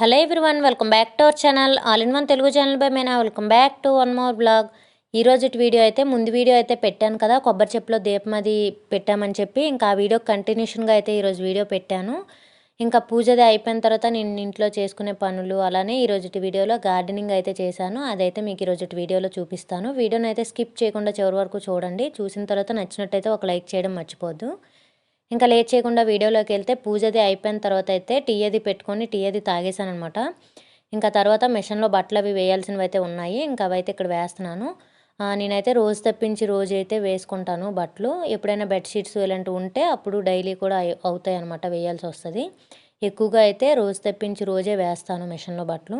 Hello everyone welcome back to our channel all in one Telugu channel by Meena welcome back to one more blog ఈరోజు video అయితే ముందు video అయితే పెట్టాను కదా. కొబ్బరి చెప్పులో దీపం అది పెట్టామని చెప్పి ఇంకా ఆ వీడియో కంటిన్యూషన్గా అయితే ఈరోజు వీడియో పెట్టాను. ఇంకా పూజది అయిపోయిన తర్వాత నేను ఇంట్లో చేసుకునే పనులు అలానే ఈ రోజు వీడియోలో గార్డెనింగ్ అయితే చేశాను. అదైతే మీకు ఈరోజు వీడియోలో చూపిస్తాను. వీడియోని అయితే స్కిప్ చేయకుండా చివరి వరకు చూడండి. చూసిన తర్వాత నచ్చినట్టయితే ఒక లైక్ చేయడం మర్చిపోద్దు. ఇంకా లేట్ చేయకుండా వీడియోలోకి వెళ్తే పూజది అయిపోయిన తర్వాత అయితే టీ అది పెట్టుకొని టీ అది తాగేశాను అనమాట ఇంకా తర్వాత మిషన్లో బట్టలు అవి వేయాల్సినవి అయితే ఉన్నాయి. ఇంకా అవైతే ఇక్కడ వేస్తున్నాను. నేనైతే రోజు తప్పించి రోజు అయితే వేసుకుంటాను బట్టలు. ఎప్పుడైనా బెడ్షీట్స్ ఇలాంటివి ఉంటే అప్పుడు డైలీ కూడా అవుతాయి అనమాట వేయాల్సి వస్తుంది. ఎక్కువగా అయితే రోజు తప్పించి రోజే వేస్తాను మిషన్లో బట్టలు.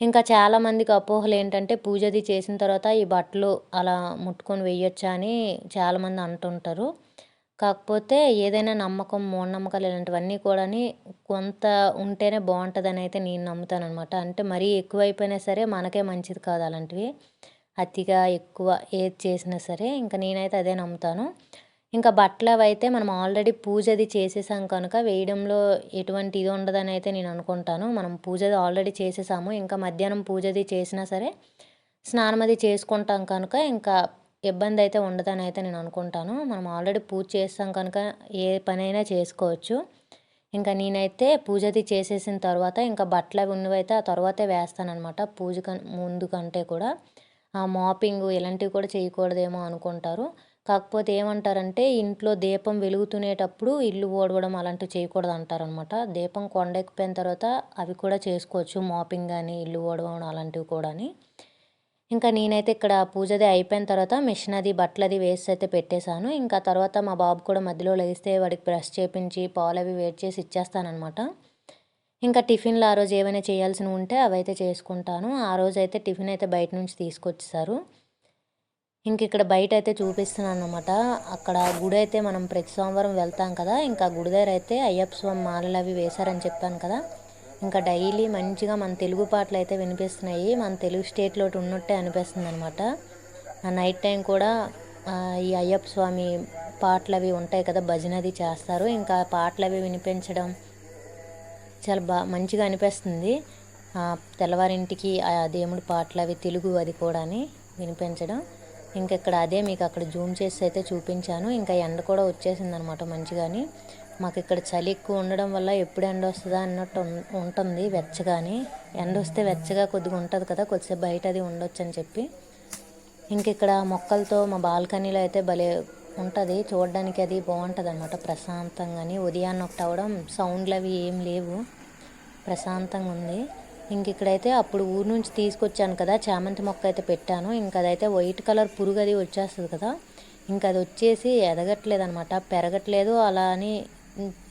ఇంకా చాలామందికి అపోహలు ఏంటంటే పూజది చేసిన తర్వాత ఈ బట్టలు అలా ముట్టుకొని వేయొచ్చా అని చాలామంది అంటుంటారు. కాకపోతే ఏదైనా నమ్మకం మూఢనమ్మకాలు ఇలాంటివన్నీ కూడా కొంత ఉంటేనే బాగుంటుందని అయితే నేను నమ్ముతాను అనమాట అంటే మరీ ఎక్కువైపోయినా సరే మనకే మంచిది కాదు అలాంటివి. అతిగా ఎక్కువ ఏది చేసినా సరే ఇంకా నేనైతే అదే నమ్ముతాను. ఇంకా బట్టలు అవి అయితే మనం ఆల్రెడీ పూజ అది చేసేసాం కనుక వేయడంలో ఎటువంటి ఇది ఉండదని అయితే నేను అనుకుంటాను. మనం పూజ ఆల్రెడీ చేసేసాము ఇంకా మధ్యాహ్నం పూజ అది చేసినా సరే స్నానం అది చేసుకుంటాం కనుక ఇంకా ఇబ్బంది అయితే ఉండదని అయితే నేను అనుకుంటాను మనం ఆల్రెడీ పూజ చేస్తాం కనుక ఏ పనైనా చేసుకోవచ్చు. ఇంకా నేనైతే పూజది చేసేసిన తర్వాత ఇంకా బట్టలు అవి ఉన్నవైతే ఆ తర్వాతే వేస్తానమాట పూజ ముందు కంటే కూడా. ఆ మాపింగ్ ఇలాంటివి కూడా చేయకూడదేమో అనుకుంటారు. కాకపోతే ఏమంటారంటే ఇంట్లో దీపం వెలుగుతునేటప్పుడు ఇల్లు ఓడవడం అలాంటివి చేయకూడదు అంటారనమాట దీపం కొండెక్కిపోయిన తర్వాత అవి కూడా చేసుకోవచ్చు. మాపింగ్ కానీ ఇల్లు ఓడవడం అలాంటివి కూడా ఇంకా నేనైతే ఇక్కడ పూజది అయిపోయిన తర్వాత మిషన్ అది బట్టలు అది వేసి అయితే పెట్టేశాను. ఇంకా తర్వాత మా బాబు కూడా మధ్యలో లేస్తే వాడికి బ్రష్ చేపించి పాలు అవి వేడి చేసి ఇచ్చేస్తానమాట ఇంకా టిఫిన్లు ఆ రోజు ఏమైనా చేయాల్సినవి ఉంటే అవైతే చేసుకుంటాను. ఆ రోజు అయితే టిఫిన్ అయితే బయట నుంచి తీసుకొచ్చేసారు ఇంక ఇక్కడ బయట అయితే చూపిస్తున్నాను అనమాట అక్కడ గుడి అయితే మనం ప్రతి సోమవారం వెళ్తాం కదా ఇంకా గుడి దగ్గర అయితే అయ్యప్ప స్వామి మాలలు అవి వేశారని చెప్పాను కదా. ఇంకా డైలీ మంచిగా మన తెలుగు పాటలు అయితే వినిపిస్తున్నాయి. మన తెలుగు స్టేట్లో ఉన్నట్టే అనిపిస్తుంది అనమాట నైట్ టైం కూడా ఈ అయ్యప్ప స్వామి పాటలు అవి ఉంటాయి కదా భజన అది చేస్తారు. ఇంకా పాటలు అవి వినిపించడం చాలా బా మంచిగా అనిపిస్తుంది. తెల్లవారింటికి ఆ దేవుడి పాటలు అవి తెలుగు అది కూడా వినిపించడం. ఇంకా ఇక్కడ అదే మీకు అక్కడ జూమ్ చేసి అయితే చూపించాను. ఇంకా ఎండ కూడా వచ్చేసింది అనమాట మంచిగాని. మాకు ఇక్కడ చలి ఎక్కువ ఉండడం వల్ల ఎప్పుడు ఎండ వస్తుందా అన్నట్టు ఉంటుంది వెచ్చగాని. ఎండ వస్తే వెచ్చగా కొద్దిగా ఉంటుంది కదా కొద్దిసేపు బయట అది ఉండొచ్చు అని చెప్పి. ఇంక ఇక్కడ మొక్కలతో మా బాల్కనీలో అయితే భలే ఉంటుంది. చూడడానికి అది బాగుంటుంది అనమాట ప్రశాంతంగాని ఉదయాన్నే ఒకటి అవడం సౌండ్లు అవి ఏం లేవు. ప్రశాంతంగా ఉంది ఇంక ఇక్కడైతే అప్పుడు ఊరు నుంచి తీసుకొచ్చాను కదా చామంతి మొక్క అయితే పెట్టాను. ఇంకా అదైతే వైట్ కలర్ పురుగు అది వచ్చేస్తుంది కదా. ఇంకా అది వచ్చేసి ఎదగట్లేదు అనమాట పెరగట్లేదు అలా అని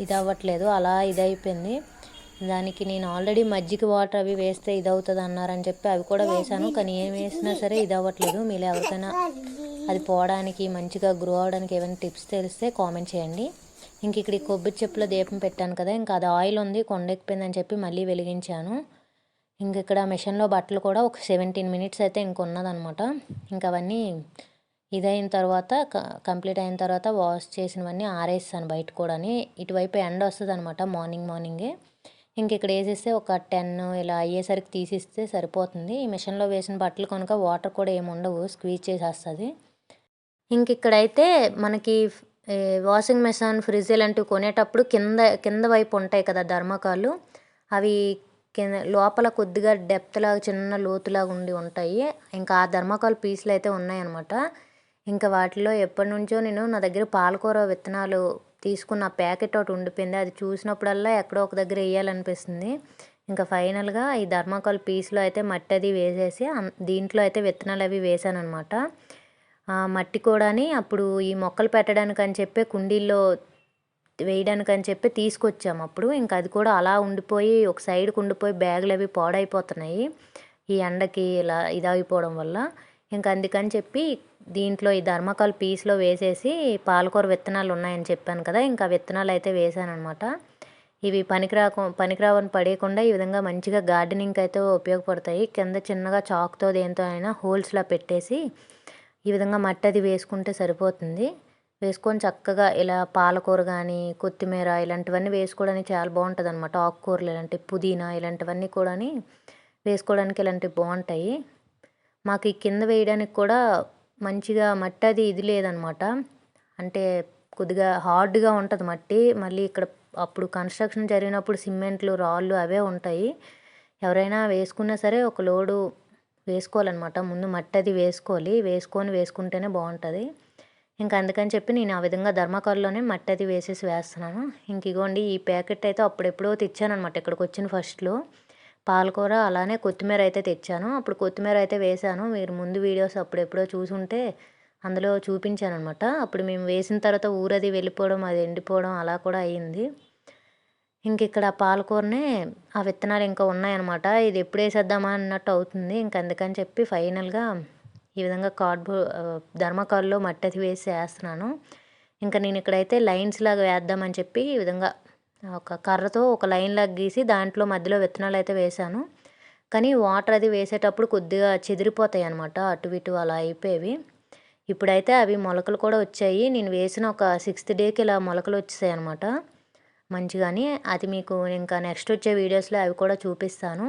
ఇది అవ్వట్లేదు అలా ఇదైపోయింది. దానికి నేను ఆల్రెడీ మజ్జిగ వాటర్ అవి వేస్తే ఇది అవుతుంది అన్నారని చెప్పి అవి కూడా వేశాను. కానీ ఏం వేసినా సరే ఇది అవ్వట్లేదు మీరు ఎవరికైనా అది పోవడానికి మంచిగా గ్రో అవడానికి ఏమైనా టిప్స్ తెలిస్తే కామెంట్ చేయండి. ఇంక ఇక్కడ కొబ్బరి చెప్పులో దీపం పెట్టాను కదా ఇంకా అది ఆయిల్ ఉంది కొండెక్కిపోయిందని చెప్పి మళ్ళీ వెలిగించాను. ఇంక ఇక్కడ మిషన్లో బట్టలు కూడా ఒక సెవెంటీన్ మినిట్స్ అయితే ఇంక ఉన్నదనమాట. ఇంకా అవన్నీ ఇదైన తర్వాత కంప్లీట్ అయిన తర్వాత వాష్ చేసినవన్నీ ఆరేస్తాను బయట కూడా ఇటువైపు ఎండ వస్తుంది అనమాట మార్నింగ్ మార్నింగే. ఇంక ఇక్కడ వేసేస్తే ఒక టెన్ ఇలా అయ్యేసరికి తీసిస్తే సరిపోతుంది. ఈ మిషన్లో వేసిన బట్టలు కనుక వాటర్ కూడా ఏమి ఉండవు స్క్వీజ్ చేసేస్తుంది. ఇంక ఇక్కడైతే మనకి వాషింగ్ మిషన్ ఫ్రిడ్జ్ ఇలాంటివి కొనేటప్పుడు కింద కింద వైపు ఉంటాయి కదా ధర్మకాలు. అవి కింద లోపల కొద్దిగా డెప్త్ లాగా చిన్న లోతులాగా ఉండి ఉంటాయి. ఇంకా ఆ ధర్మకాల్ పీసులు అయితే ఉన్నాయన్నమాట ఇంకా వాటిలో ఎప్పటి నుంచో నేను నా దగ్గర పాలకూర విత్తనాలు తీసుకున్న ప్యాకెట్ ఒకటి ఉండిపోయింది. అది చూసినప్పుడల్లా ఎక్కడో ఒక దగ్గర వేయాలనిపిస్తుంది. ఇంకా ఫైనల్గా ఈ ధర్మాకాల్ పీస్లో అయితే మట్టి అది వేసేసి దీంట్లో అయితే విత్తనాలు అవి వేసాను అనమాట మట్టి కూడాని అప్పుడు ఈ మొక్కలు పెట్టడానికి అని చెప్పి కుండీల్లో వేయడానికి అని చెప్పి తీసుకొచ్చాము అప్పుడు. ఇంకా అది కూడా అలా ఉండిపోయి ఒక సైడ్కి ఉండిపోయి బ్యాగులు అవి పాడైపోతున్నాయి ఈ ఎండకి ఇలా ఇదైపోవడం వల్ల. ఇంకా అందుకని చెప్పి దీంట్లో ఈ ధర్మకాల్ పీస్లో వేసేసి పాలకూర విత్తనాలు ఉన్నాయని చెప్పాను కదా ఇంకా విత్తనాలు అయితే వేసాను అనమాట ఇవి పనికిరాకు పనికిరావని పడేయకుండా ఈ విధంగా మంచిగా గార్డెనింగ్కి అయితే ఉపయోగపడతాయి. కింద చిన్నగా చాక్తో దేంతో అయినా హోల్స్లా పెట్టేసి ఈ విధంగా మట్టి అది వేసుకుంటే సరిపోతుంది. వేసుకొని చక్కగా ఇలా పాలకూర కానీ కొత్తిమీర ఇలాంటివన్నీ వేసుకోవడానికి చాలా బాగుంటుంది అనమాట ఆకుకూరలు ఇలాంటి పుదీనా ఇలాంటివన్నీ కూడా వేసుకోవడానికి ఇలాంటివి బాగుంటాయి. మాకు ఈ కింద వేయడానికి కూడా మంచిగా మట్టి అది ఇది లేదనమాట. అంటే కొద్దిగా హార్డ్గా ఉంటుంది మట్టి. మళ్ళీ ఇక్కడ అప్పుడు కన్స్ట్రక్షన్ జరిగినప్పుడు సిమెంట్లు రాళ్ళు అవే ఉంటాయి. ఎవరైనా వేసుకున్నా సరే ఒక లోడు వేసుకోవాలన్నమాట ముందు మట్టి అది వేసుకోవాలి. వేసుకొని వేసుకుంటేనే బాగుంటుంది. ఇంకా అందుకని చెప్పి నేను ఆ విధంగా ధర్మకాల్లోనే మట్టి అది వేసేసి వేస్తున్నాను. ఇంక ఇగోండి ఈ ప్యాకెట్ అయితే అప్పుడెప్పుడో తెచ్చానమాట ఇక్కడికి వచ్చిన ఫస్ట్లో. పాలకూర అలానే కొత్తిమీర అయితే తెచ్చాను. అప్పుడు కొత్తిమీర అయితే వేశాను మీరు ముందు వీడియోస్ అప్పుడెప్పుడో చూసుంటే అందులో చూపించాను అనమాట అప్పుడు మేము వేసిన తర్వాత ఊరది వెళ్ళిపోవడం అది ఎండిపోవడం అలా కూడా అయ్యింది ఇంక ఇక్కడ పాలకూరనే ఆ విత్తనాలు ఇంకా ఉన్నాయన్నమాట. ఇది ఎప్పుడు వేసేద్దామా అన్నట్టు అవుతుంది. ఇంక అందుకని చెప్పి ఫైనల్గా ఈ విధంగా కార్డ్బోర్డ్ ధర్మకాల్లో మట్టి అది వేసి వేస్తున్నాను. ఇంకా నేను ఇక్కడైతే లైన్స్ లాగా వేద్దామని చెప్పి ఈ విధంగా ఒక కర్రతో ఒక లైన్ గీసి దాంట్లో మధ్యలో విత్తనాలు అయితే వేశాను. కానీ వాటర్ అది వేసేటప్పుడు కొద్దిగా చెదిరిపోతాయి అనమాట అటు ఇటు అలా అయిపోయేవి. ఇప్పుడైతే అవి మొలకలు కూడా వచ్చాయి. నేను వేసిన ఒక సిక్స్త్ డేకి ఇలా మొలకలు వచ్చాయి అనమాట మంచిగాని అది మీకు ఇంకా నెక్స్ట్ వచ్చే వీడియోస్లో అవి కూడా చూపిస్తాను.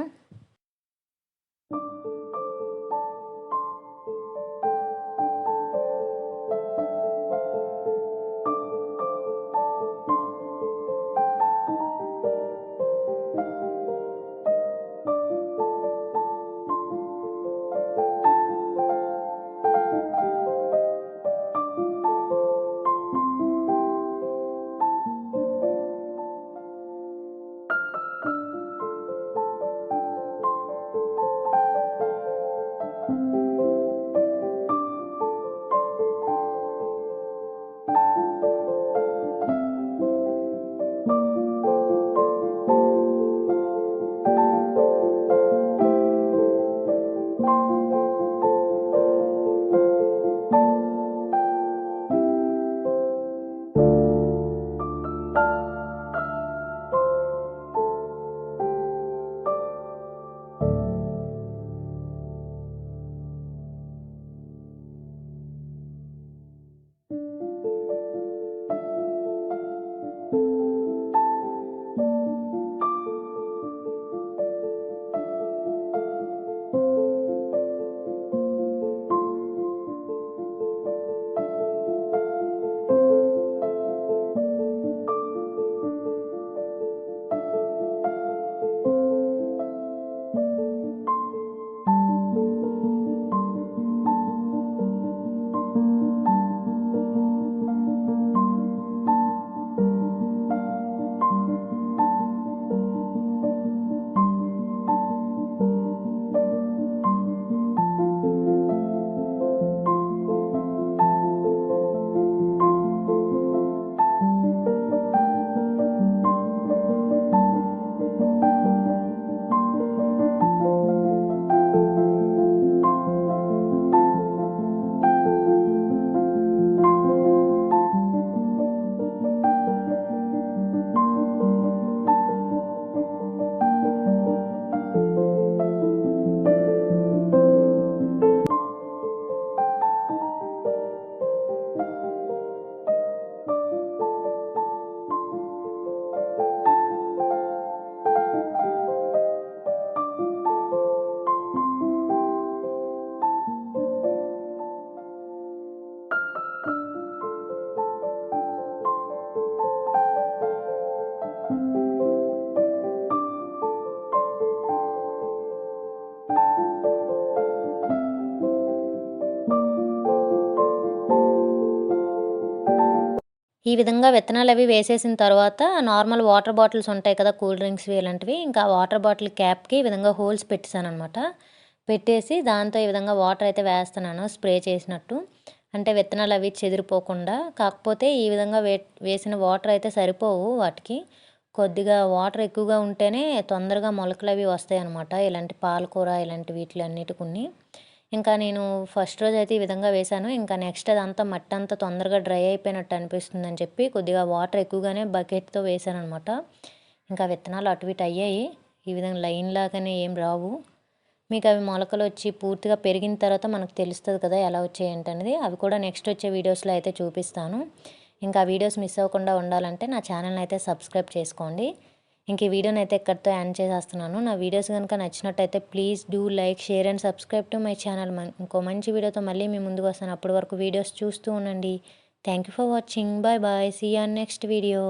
ఈ విధంగా విత్తనాలు అవి వేసేసిన తర్వాత నార్మల్ వాటర్ బాటిల్స్ ఉంటాయి కదా కూల్ డ్రింక్స్ ఇలాంటివి ఇంకా వాటర్ బాటిల్ క్యాప్కి ఈ విధంగా హోల్స్ పెట్టేశాను అనమాట పెట్టేసి దాంతో ఈ విధంగా వాటర్ అయితే వేస్తున్నాను స్ప్రే చేసినట్టు. అంటే విత్తనాలు అవి చెదిరిపోకుండా కాకపోతే ఈ విధంగా వే వేసిన వాటర్ అయితే సరిపోవు వాటికి. కొద్దిగా వాటర్ ఎక్కువగా ఉంటేనే తొందరగా మొలకలు అవి వస్తాయి అనమాట ఇలాంటి పాలకూర ఇలాంటి వీటి అన్నిటికుని ఇంకా నేను ఫస్ట్ రోజు అయితే ఈ విధంగా వేశాను. ఇంకా నెక్స్ట్ అదంతా మట్టి అంతా తొందరగా డ్రై అయిపోయినట్టు అనిపిస్తుంది అని చెప్పి కొద్దిగా వాటర్ ఎక్కువగానే బకెట్తో వేశాను అనమాట ఇంకా విత్తనాలు అటు ఇటు అయ్యాయి. ఈ విధంగా లైన్ లాగానే ఏం రావు. మీకు అవి మొలకలు వచ్చి పూర్తిగా పెరిగిన తర్వాత మనకు తెలుస్తుంది కదా ఎలా వచ్చాయి ఏంటనేది అవి కూడా నెక్స్ట్ వచ్చే వీడియోస్లో అయితే చూపిస్తాను. ఇంకా వీడియోస్ మిస్ అవ్వకుండా ఉండాలంటే నా ఛానల్ని అయితే సబ్స్క్రైబ్ చేసుకోండి. ఇంక ఈ వీడియోని అయితే ఎక్కడితో ఎండ్ చేసేస్తున్నాను. నా వీడియోస్ కనుక నచ్చినట్టయితే please do like share and subscribe to my channel ఇంకో మంచి వీడియోతో మళ్ళీ మీ ముందుకు వస్తాను. అప్పటి వరకు వీడియోస్ చూస్తూ ఉండండి. Thank you for watching bye bye see on next video